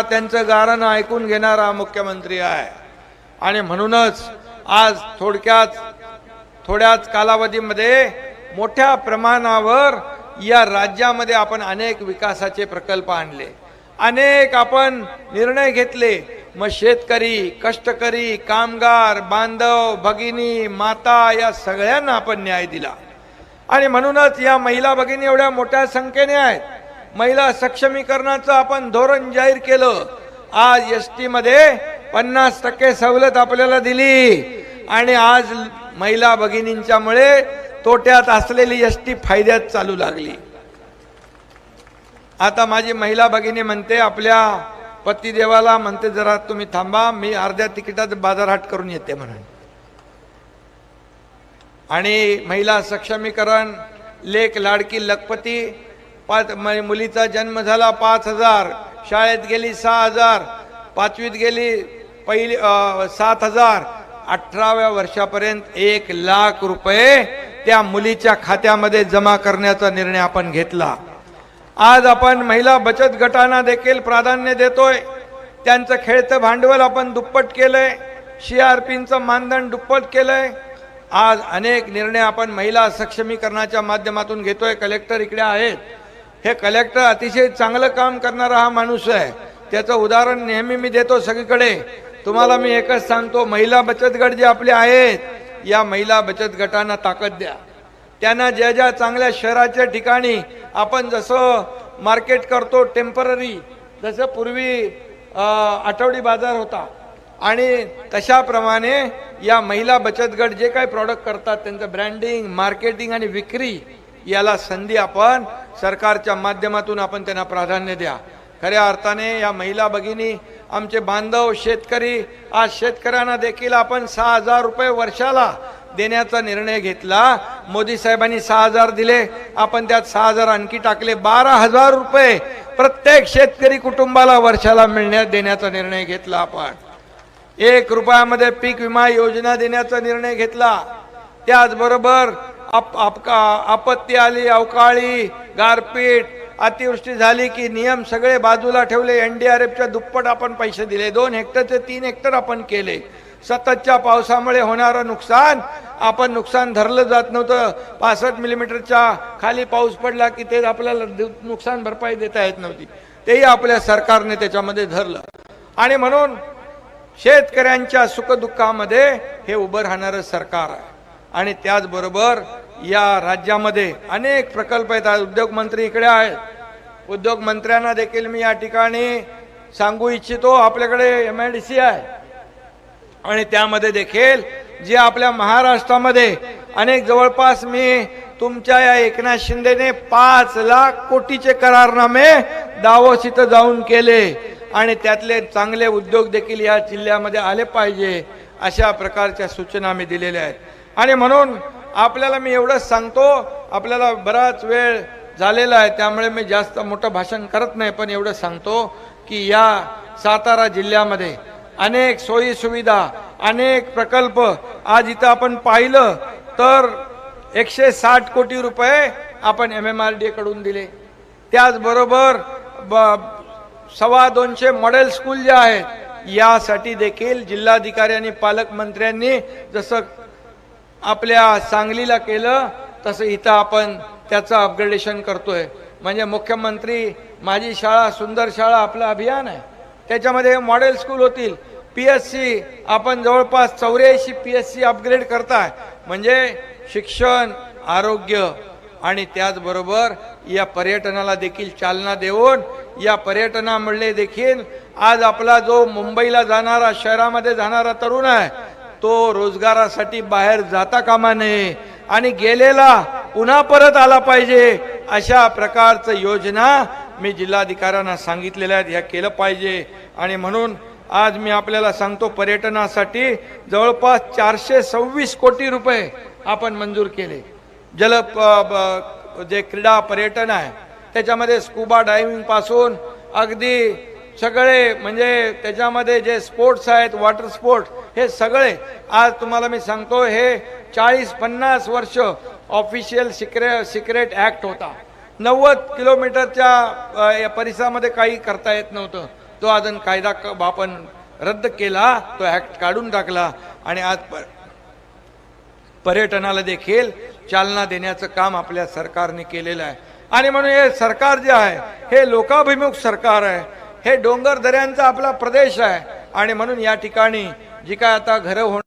त्यांचं गारण ऐकून घेणारा मुख्यमंत्री आहे. आणि म्हणूनच आज थोडक्याच थोड्याच कालावधीमध्ये मोठ्या प्रमाणावर या राज्यामध्ये आपण अनेक विकासाचे प्रकल्प आणले. अनेक आपण निर्णय घेतले. मग शेतकरी कष्टकरी कामगार बांधव भगिनी माता या सगळ्यांना आपण न्याय दिला. आणि म्हणूनच या महिला भगिनी एवढ्या मोठ्या संख्येने आहेत. महिला सक्षमीकरणाचं आपण धोरण जाहीर केलं. आज एस टी मध्ये पन्नास टक्के सवलत आपल्याला दिली. आणि आज महिला भगिनींच्यामुळे तोट्यात असलेली एस टी फायद्यात चालू लागली. आता माझी महिला भगिनी म्हणते आपल्या पतिदेवाला म्हणते जरा तुम्ही थांबा मी अर्ध्या तिकिटात बाजारहाट करून येते म्हणून आणि महिला सक्षमीकरण लेख लाडकी लखपती पाच म्हणजे मुलीचा जन्म झाला पाच हजार शाळेत गेली सहा हजार पाचवीत गेली पहिली सात हजार. अठराव्या वर्षापर्यंत एक लाख रुपये त्या मुलीच्या खात्यामध्ये जमा करण्याचा निर्णय आपण घेतला. आज आपण महिला बचत गटांना देखील प्राधान्य देतोय. त्यांचं खेळतं भांडवल आपण दुप्पट केलंय. सीआरपीचं मानधन दुप्पट केलंय. आज अनेक निर्णय आपण महिला सक्षमीकरणाच्या माध्यमातून घेतोय. कलेक्टर इकडे आहेत. हे कलेक्टर अतिशय चांगलं काम करणारा हा माणूस आहे. त्याचं उदाहरण नेहमी मी देतो सगळीकडे. तुम्हाला मी एकच सांगतो महिला बचत गट जे आपले आहेत या महिला बचत गटांना ताकद द्या. त्यांना ज्या ज्या चांगल्या शहराच्या ठिकाणी आपण जसं मार्केट करतो टेंपररी जसं पूर्वी आठवडी बाजार होता. आणि तशाप्रमाणे या महिला बचत गट जे काही प्रॉडक्ट करतात त्यांचं ब्रँडिंग मार्केटिंग आणि विक्री याला संधी आपण सरकारच्या माध्यमातून आपण त्यांना प्राधान्य द्या. खऱ्या अर्थाने या महिला भगिनी आमचे बांधव शेतकरी आज शेतकऱ्यांना देखील आपण सहा हजार रुपये वर्षाला देण्याचा निर्णय घेतला. मोदी साहेबांनी सहा हजार दिले. आपण त्यात सहा हजार आणखी टाकले. बारा हजार रुपये प्रत्येक शेतकरी कुटुंबाला वर्षाला मिळण्यात देण्याचा निर्णय घेतला आपण. एक रुपयामध्ये पीक विमा योजना देण्याचा निर्णय घेतला. त्याचबरोबर आप, आपका आपत्ती आली अवकाळी गारपीट अतिवृष्टी झाली की नियम सगळे बाजूला ठेवले एनडीआरएफच्या दुप्पट आपण पैसे दिले दोन हेक्टर ते तीन हेक्टर आपण केले. सततच्या पावसामुळे होणारं नुकसान आपण नुकसान धरलं जात नव्हतं. पासष्ट मिलीमीटरच्या खाली पाऊस पडला की ते आपल्याला दु- नुकसान भरपाई देता येत नव्हती. तेही आपल्या सरकारने त्याच्यामध्ये धरलं. आणि म्हणून शेतकऱ्यांच्या सुखदुःखामध्ये हे उभं राहणारं सरकार आहे. आणि त्याचबरोबर या राज्यामध्ये अनेक प्रकल्प आहेत. उद्योगमंत्री इकडे आहेत. उद्योगमंत्र्यांना देखील मी या ठिकाणी सांगू इच्छितो. आपल्याकडे एम आय डी सी आहे. आणि त्यामध्ये देखील जे आपल्या महाराष्ट्रामध्ये अनेक जवळपास मी तुमच्या या एकनाथ शिंदेने पाच लाख कोटीचे करारनामे दावोस इथं जाऊन केले. आणि त्यातले चांगले उद्योग देखील या जिल्ह्यामध्ये आले पाहिजे अशा प्रकारच्या सूचना मी दिलेल्या आहेत. आणि म्हणून आपल्याला मी एवढंच सांगतो आपल्याला बराच वेळ झालेला आहे त्यामुळे मी जास्त मोठं भाषण करत नाही पण एवढं सांगतो की या सातारा जिल्ह्यामध्ये अनेक सोयीसुविधा अनेक प्रकल्प आज इथं आपण पाहिलं तर एकशे साठ कोटी रुपये आपण एम एम आर डी कडून दिले. त्याचबरोबर ब सव्वा दोनशे मॉडेल स्कूल जे आहेत यासाठी देखील जिल्हाधिकारी आणि पालकमंत्र्यांनी जसं आपल्या सांगलीला केलं तसं इथं आपण त्याचं अपग्रेडेशन करतोय. म्हणजे मुख्यमंत्री माझी शाळा सुंदर शाळा आपलं अभियान आहे. त्याच्यामध्ये मॉडेल स्कूल होतील. पी एस सी आपण जवळपास चौऱ्याऐंशी पी एस सी अपग्रेड करताय. म्हणजे शिक्षण आरोग्य आणि त्याचबरोबर या पर्यटनाला देखील चालना देऊन या पर्यटनामुळे देखील आज आपला जो मुंबईला जाणारा शहरामध्ये जाणारा तरुण आहे तो रोजगारासाठी बाहेर जाता कामा नये आणि गेलेला पुन्हा परत आला पाहिजे अशा प्रकारचं योजना मी जिल्हाधिकाऱ्यांना सांगितलेल्या आहेत. ह्या केलं पाहिजे. आणि म्हणून आज मी आपल्याला सांगतो पर्यटनासाठी जवळपास चारशे सव्वीस कोटी रुपये आपण मंजूर केले. जल प- ब- जे क्रीडा पर्यटन आहे त्याच्यामध्ये स्कुबा डायव्हिंगपासून अगदी सगळे म्हणजे त्याच्यामध्ये जे स्पोर्ट्स आहेत वॉटर स्पोर्ट हे सगळे आज तुम्हाला मी सांगतो हे चाळीस पन्नास वर्ष ऑफिशियल सिक्रे सिक्रेट ॲक्ट होता. नव्वद किलोमीटरच्या परिसरामध्ये काही करता येत नव्हतं. तो अजून कायदा आपण रद्द केला तो ऍक्ट काढून टाकला आणि आज पर्यटनाला देखील चालना देण्याचं काम आपल्या सरकारने केलेलं आहे. आणि म्हणून हे सरकार जे आहे हे लोकाभिमुख सरकार आहे. हे डोंगर दऱ्यांचा आपला प्रदेश आहे. आणि म्हणून या ठिकाणी जी काय आता घरं होणार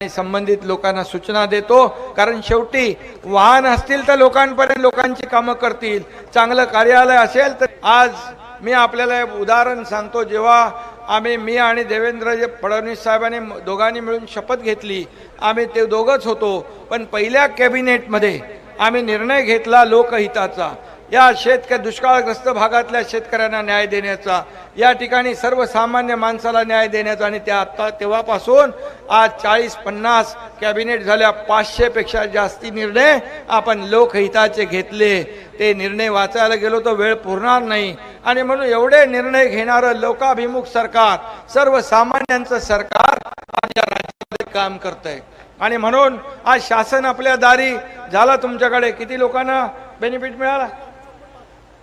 आणि संबंधित लोकांना सूचना देतो. कारण शेवटी वाहन असतील तर लोकांपर्यंत लोकांची कामं करतील. चांगलं कार्यालय असेल तर आज मी आपल्याला उदाहरण सांगतो. जेव्हा आम्ही मी आणि देवेंद्र जे फडणवीस साहेबांनी दोघांनी मिळून शपथ घेतली. आम्ही ते दोघंच होतो पण पहिल्या कॅबिनेटमध्ये आम्ही निर्णय घेतला लोकहिताचा. या शेतक दुष्काळग्रस्त भागातल्या शेतकऱ्यांना न्याय देण्याचा. या ठिकाणी सर्वसामान्य माणसाला न्याय देण्याचा आणि त्या आत्ता तेव्हापासून आज चाळीस पन्नास कॅबिनेट झाल्या. पाचशेपेक्षा जास्ती निर्णय आपण लोकहिताचे घेतले. ते निर्णय वाचायला गेलो तर वेळ पुरणार नाही. आणि म्हणून एवढे निर्णय घेणारं लोकाभिमुख सरकार सर्वसामान्यांचं सरकार आज राज्यामध्ये काम करत आहे आणि म्हणून आज शासन आपल्या दारी झाला तुमच्याकडे किती लोकांना बेनिफिट मिळाला?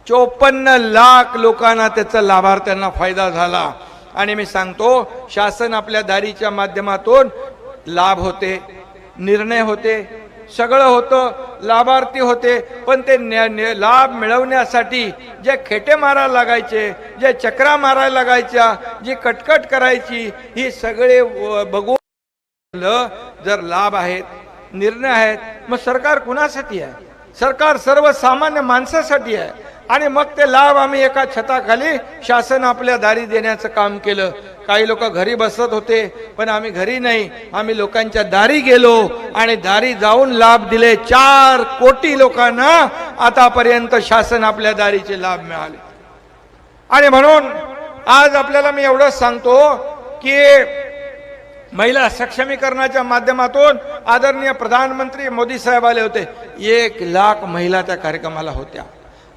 चोपन्न लाख लोकांना त्याचा लाभार्थ्यांना फायदा झाला. आणि मी सांगतो शासन आपल्या दारीच्या माध्यमातून लाभ होते निर्णय होते सगळं होतं. लाभार्थी होते. पण ते न्या- लाभ मिळवण्यासाठी जे खेटे मारायला लागायचे जे चक्रा मारायला लागायच्या जी कटकट करायची ही सगळे बघून जर लाभ आहेत निर्णय आहेत मग सरकार कुणासाठी आहे? सरकार सर्वसामान्य माणसासाठी आहे. आणि मग ते लाभ आम्ही एका छताखाली. शासन आपल्या दारी देण्याचं काम केलं. काही लोक घरी बसत होते पण आम्ही घरी नाही. आम्ही लोकांच्या दारी गेलो आणि दारी जाऊन लाभ दिले. चार कोटी लोकांना आतापर्यंत शासन आपल्या दारीचे लाभ मिळाले. आणि म्हणून आज आपल्याला मी एवढंच सांगतो की महिला सक्षमीकरणाच्या माध्यमातून आदरणीय प्रधानमंत्री मोदी साहेब आले होते. एक लाख महिला त्या कार्यक्रमाला होत्या.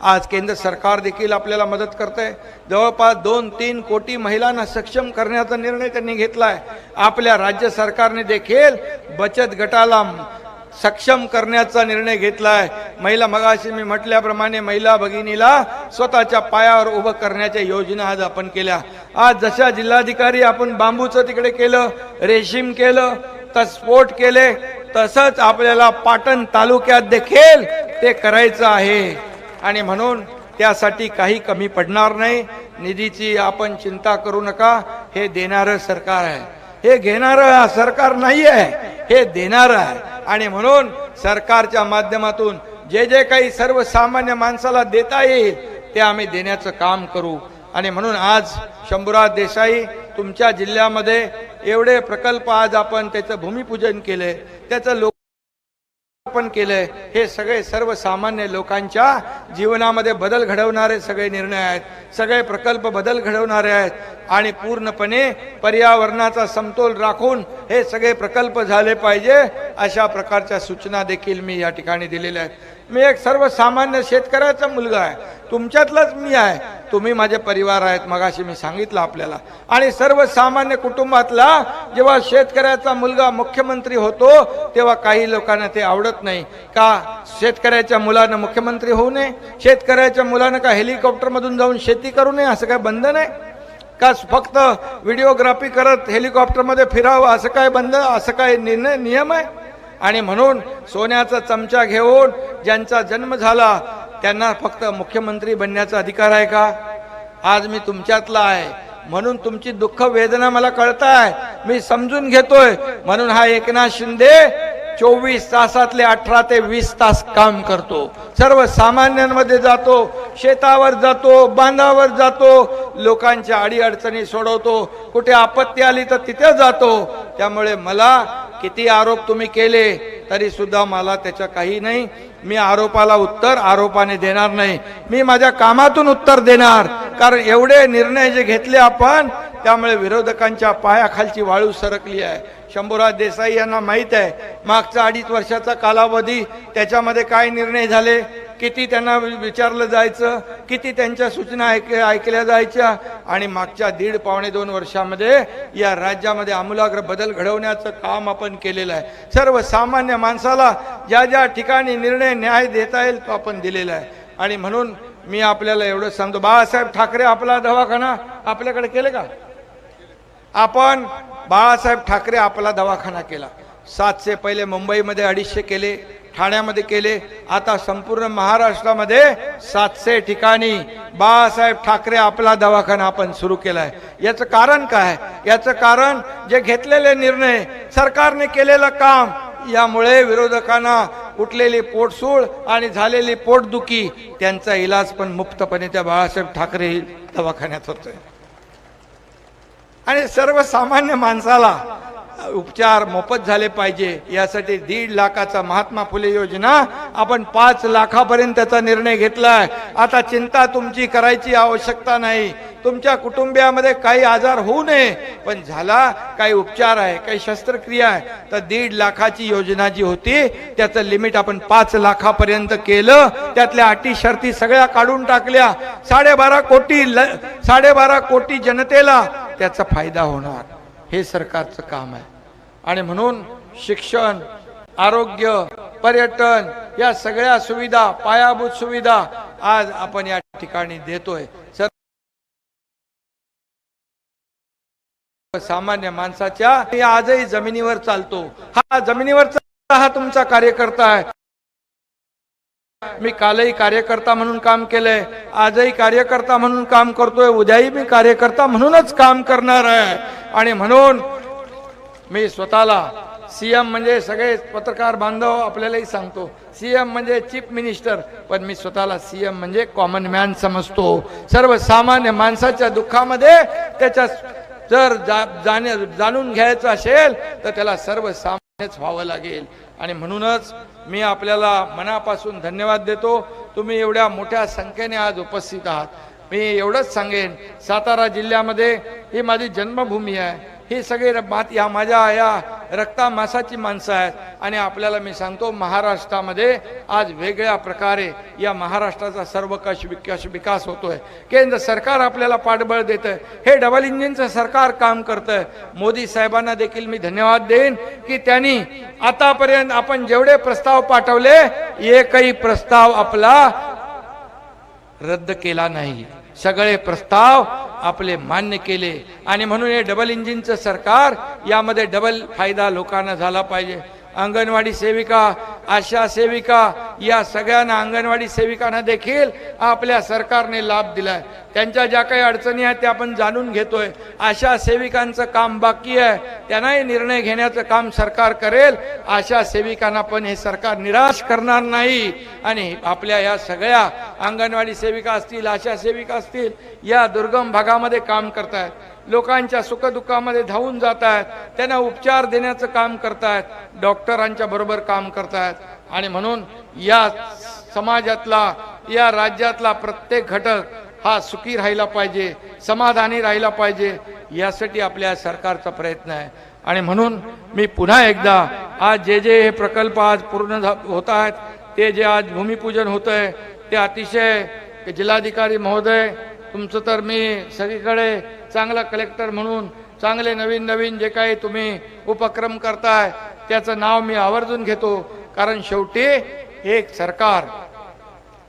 आज केंद्र सरकार देखील आपल्याला मदत करते जवळपास दोन तीन कोटी महिलांना सक्षम करण्याचा निर्णय त्यांनी घेतलाय. आपल्या राज्य सरकारने देखील बचत गटाला सक्षम करण्याचा निर्णय घेतलाय. महिला मगाशी मी म्हटल्याप्रमाणे महिला भगिनीला स्वतःच्या पायावर उभं करण्याच्या योजना आज आपण केल्या. आज जशा जिल्हाधिकारी आपण बांबूचं तिकडे केलं रेशीम केलं तर स्पोर्ट केले तसंच आपल्याला पाटण तालुक्यात देखील ते करायचं आहे. आणि म्हणून त्यासाठी काही कमी पडणार नाही. निधीची आपण चिंता करू नका. हे देणारं सरकार आहे. हे घेणारं सरकार नाही आहे. हे देणारं आहे. आणि म्हणून सरकारच्या माध्यमातून जे जे काही सर्वसामान्य माणसाला देता येईल ते आम्ही देण्याचं काम करू. आणि म्हणून आज शंभूराज देसाई तुमच्या जिल्ह्यामध्ये एवढे प्रकल्प आज आपण त्याचं भूमिपूजन केले त्याचं लोक पण केलंय हे सगळे सर्वसामान्य लोकांच्या जीवनामध्ये बदल घडवणारे सगळे निर्णय आहेत. सगळे प्रकल्प बदल घडवणारे आहेत. आणि पूर्णपणे पर्यावरणाचा समतोल राखून हे सगळे प्रकल्प झाले पाहिजे अशा प्रकारच्या सूचना देखील मी या ठिकाणी दिलेल्या आहेत. मी एक सर्वसामान्य शेतकऱ्याचा मुलगा आहे. तुमच्यातलाच मी आहे. तुम्ही माझे परिवार आहेत मगाशी मी सांगितलं आपल्याला. आणि सर्वसामान्य कुटुंबातला जेव्हा शेतकऱ्याचा मुलगा मुख्यमंत्री होतो तेव्हा काही लोकांना ते आवडत नाही. का शेतकऱ्याच्या मुलानं मुख्यमंत्री होऊ नये? शेतकऱ्याच्या मुलानं का हेलिकॉप्टरमधून जाऊन शेती करू नये? असं काय बंधन आहे? का फक्त व्हिडिओग्राफी करत हेलिकॉप्टरमध्ये फिरावं? असं काय बंद असं काय निर्णय नियम आहे? आणि म्हणून सोन्याचा चमचा घेऊन ज्यांचा जन्म झाला त्यांना फक्त मुख्यमंत्री बनण्याचा अधिकार आहे का? आज मी तुमच्यातला आहे. म्हणून तुमची दुःख वेदना मला कळताय. मी समजून घेतोय. म्हणून हा एकनाथ शिंदे चोवीस तासातले अठरा ते वीस तास काम करतो. सर्वसामान्यांमध्ये जातो शेतावर जातो बांधावर जातो लोकांच्या अडीअडचणी सोडवतो. कुठे आपत्ती आली तर तिथे जातो. त्यामुळे मला किती आरोप तुम्ही केले तरी सुद्धा मला त्याच्या काही नाही. मी आरोपाला उत्तर आरोपाने देणार नाही. मी माझ्या कामातून उत्तर देणार. कारण एवढे निर्णय जे घेतले आपण त्यामुळे विरोधकांच्या पायाखालची वाळू सरकली आहे. शंभूराज देसाई यांना माहीत आहे मागचा अडीच वर्षाचा कालावधी त्याच्यामध्ये काय निर्णय झाले? किती त्यांना विचारलं जायचं किती त्यांच्या सूचना ऐक ऐकल्या जायच्या आणि मागच्या दीड पावणे दोन वर्षामध्ये या राज्यामध्ये आमूलाग्र बदल घडवण्याचं काम आपण केलेलं आहे. सर्वसामान्य माणसाला ज्या ज्या ठिकाणी निर्णय न्याय देता येईल तो आपण दिलेला आहे. आणि म्हणून मी आपल्याला एवढं सांगतो बाळासाहेब ठाकरे आपला दवाखाना आपल्याकडे केले का? आपण बाळासाहेब ठाकरे आपला दवाखाना केला. सातशे पहिले मुंबईमध्ये अडीचशे केले. ठाण्यामध्ये केले. आता संपूर्ण महाराष्ट्रामध्ये सातशे ठिकाणी बाळासाहेब ठाकरे आपला दवाखाना आपण सुरू केलाय. याचं कारण काय? याचं कारण जे घेतलेले निर्णय सरकारने केलेलं काम यामुळे विरोधकांना उठलेली पोटसूळ आणि झालेली पोटदुखी त्यांचा इलाज पण मुक्तपणे त्या बाळासाहेब ठाकरे दवाखान्यात होतोय. आणि सर्वसामान्य माणसाला उपचार मोफत झाले पाहिजे. यासाठी दीड लाखाचा महात्मा फुले योजना आपण पाच लाखापर्यंतचा निर्णय घेतलाय. आता चिंता तुमची करायची आवश्यकता नाही. तुमच्या कुटुंबियामध्ये काही आजार होऊ नये पण झाला काही उपचार आहे काही शस्त्रक्रिया आहे तर दीड लाखाची योजना जी होती त्याचं लिमिट आपण पाच लाखापर्यंत केलं. त्यातल्या अटी शर्ती सगळ्या काढून टाकल्या. साडेबारा कोटी ल साडेबारा कोटी जनतेला त्याचा फायदा होणार. हे सरकारचं काम आहे. आणि म्हणून शिक्षण आरोग्य पर्यटन या सगळ्या सुविधा पायाभूत सुविधा आज आपण या ठिकाणी देतोय. सर सामान्य माणसाच्या आजही जमिनीवर चालतो. हा जमिनीवरचा हा तुमचा कार्यकर्ता आहे. मी कालही कार्यकर्ता म्हणून काम केलंय आजही कार्यकर्ता म्हणून काम करतोय उद्याही मी कार्यकर्ता म्हणूनच काम करणार आहे. आणि म्हणून मी स्वतःला सीएम म्हणजे सगळे पत्रकार बांधव आपल्यालाही सांगतो सीएम म्हणजे चीफ मिनिस्टर पण मी स्वतःला सीएम म्हणजे कॉमन मॅन समजतो. सर्वसामान्य माणसाच्या दुःखामध्ये त्याच्या जर जा जाणे जाणून घ्यायचं असेल तर त्याला सर्वसामान्यच व्हावं लागेल. आणि म्हणूनच मी आपल्याला मनापासून धन्यवाद देतो. तुम्ही एवढ्या मोठ्या संख्येने आज उपस्थित आहात. मी एवढंच सांगेन सातारा जिल्ह्यामध्ये ही माझी जन्मभूमी आहे. ही सगळी माती ह्या या माझ्या या रक्ता मासाची माणसं आहेत. आणि आपल्याला मी सांगतो महाराष्ट्रामध्ये आज वेगळ्या प्रकारे या महाराष्ट्राचा सर्वकष विकास विकास होतोय. केंद्र सरकार आपल्याला पाठबळ देत आहे हे डबल इंजिनचं सरकार काम करतंय. मोदी साहेबांना देखील मी धन्यवाद देईन की त्यांनी आतापर्यंत आपण जेवढे प्रस्ताव पाठवले एकही प्रस्ताव आपला रद्द केला नाही. सगळे प्रस्ताव आपले मान्य केले. आणि म्हणून हे डबल इंजिनचं सरकार यामध्ये डबल फायदा लोकांना झाला पाहिजे. अंगणवाडी सेविका आशा सेविका या सगळ्यांना अंगणवाडी सेविकांना देखील आपल्या सरकारने लाभ दिलाय. त्यांच्या ज्या काही अडचणी आहेत त्या आपण जाणून घेतोय. आशा सेविकांचं काम बाकी आहे. त्यांनाही निर्णय घेण्याचं काम सरकार करेल. आशा सेविकांना पण हे सरकार निराश करणार नाही. आणि आपल्या या सगळ्या अंगणवाडी सेविका असतील आशा सेविका असतील या दुर्गम भागामध्ये काम करतायत. लोकांच्या सुखदुःखामध्ये धावून जात आहेत त्यांना उपचार देण्याचं काम करतायत डॉक्टरांच्या बरोबर काम करतायत. आणि म्हणून या समाजातला या राज्यातला प्रत्येक घटक हा सुखी राहिला पाहिजे समाधानी राहिला पाहिजे यासाठी आपल्या सरकारचा प्रयत्न आहे. आणि म्हणून मी पुन्हा एकदा आज जे जे हे प्रकल्प आज पूर्ण झा- होत आहेत ते जे आज भूमिपूजन होत आहे ते अतिशय जिल्हाधिकारी महोदय तुमचं तर मी सगळीकडे चांगला कलेक्टर म्हणून चांगले नवीन नवीन जे काही तुम्ही उपक्रम करताय त्याचं नाव मी आवर्जून घेतो. कारण शेवटी हे एक सरकार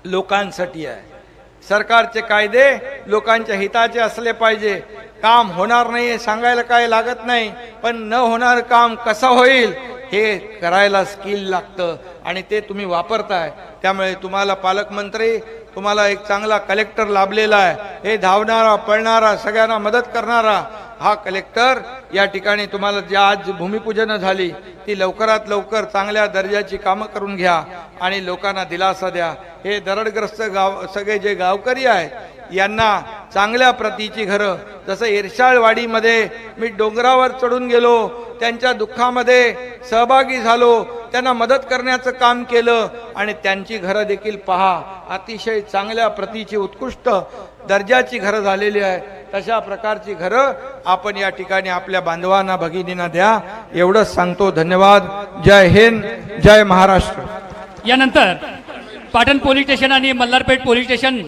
लोकांसाठी आहे. सरकारचे कायदे लोकांच्या हिताचे असले पाहिजे. काम होणार नाही सांगायला काय लागत नाही पण न होणार काम कसं होईल हे करायला स्किल लागतं आणि ते तुम्ही वापरताय. त्यामुळे तुम्हाला पालकमंत्री तुम्हाला एक चांगला कलेक्टर लाभलेला आहे. हे धावणारा पळणारा सगळ्यांना मदत करणारा हा कलेक्टर या ठिकाणी तुम्हाला जी आज भूमिपूजन झाली ती लवकरात लवकर चांगल्या दर्जाची कामं करून घ्या आणि लोकांना दिलासा द्या. हे दरडग्रस्त गाव सगळे जे गावकरी आहेत यांना चांगल्या प्रतीची घरं जसं इरशाळवाडीमध्ये मी डोंगरावर चढून गेलो त्यांच्या दुःखामध्ये सहभागी झालो त्यांना मदत करण्याचं काम केलं आणि त्यांची घरं देखील पहा. अतिशय चांगल्या प्रतीची उत्कृष्ट दर्जाची घरं झालेली आहे. तशा प्रकारची घरं आपण या ठिकाणी आपल्या बांधवांना भगिनींना द्या. एवढंच सांगतो. धन्यवाद. जय हिंद. जय महाराष्ट्र. यानंतर पाटण पोलीस स्टेशन आणि मल्हारपेठ पोलीस स्टेशन